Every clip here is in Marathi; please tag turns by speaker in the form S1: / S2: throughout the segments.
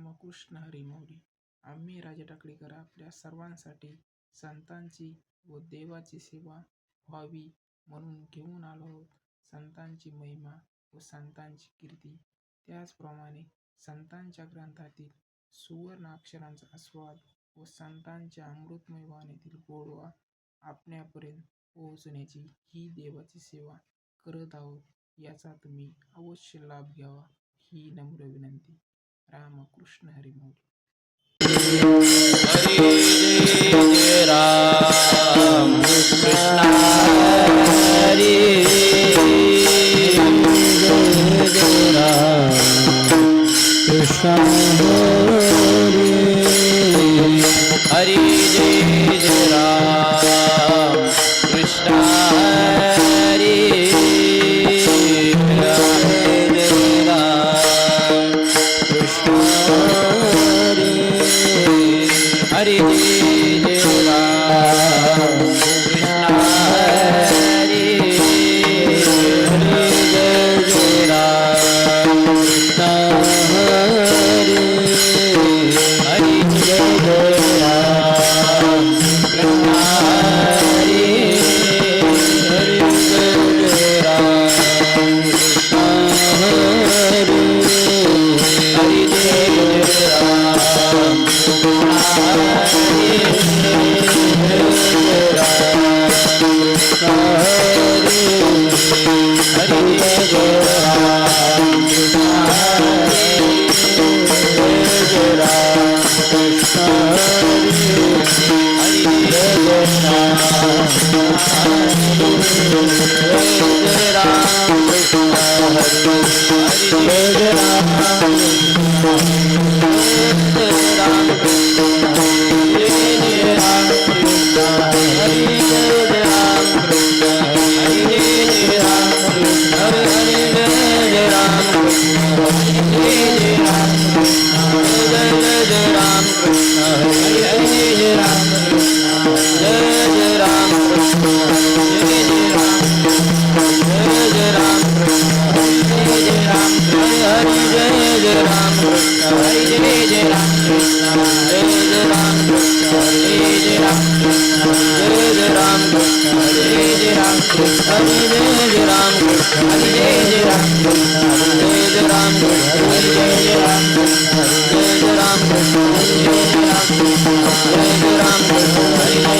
S1: रामकृष्ण हरी आम्ही राजा टाकळीकर आपल्या सर्वांसाठी संतांची व देवाची सेवा व्हावी म्हणून घेऊन आलो आहोत. संतांची महिमा व संतांची कीर्ती. त्याचप्रमाणे संतांच्या ग्रंथातील सुवर्ण अक्षरांचा आस्वाद व संतांच्या अमृतमय वाणीतील गोडवा आपण्यापर्यंत पोहोचण्याची ही देवाची सेवा करत आहोत. याचा तुम्ही अवश्य लाभ घ्यावा. ही नम्र विनंती. रामकृष्ण
S2: हरिमोल राम कृष्ण हरि कृष्ण রে Hare Krishna Jai Ram Krishna Hare Jai Ram Krishna Hare Jai Ram Krishna Hare Jai Ram Krishna Hare Jai Ram Krishna Hare Jai Ram Krishna Hare Jai Ram Krishna Hare Jai Ram Krishna Hare Jai Ram Krishna Hare Jai Ram Krishna Hare Jai Ram Krishna Hare Jai Ram Krishna Hare Jai Ram Krishna Hare Jai Ram Krishna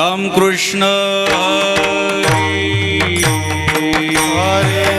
S2: Ramakrishna हरे।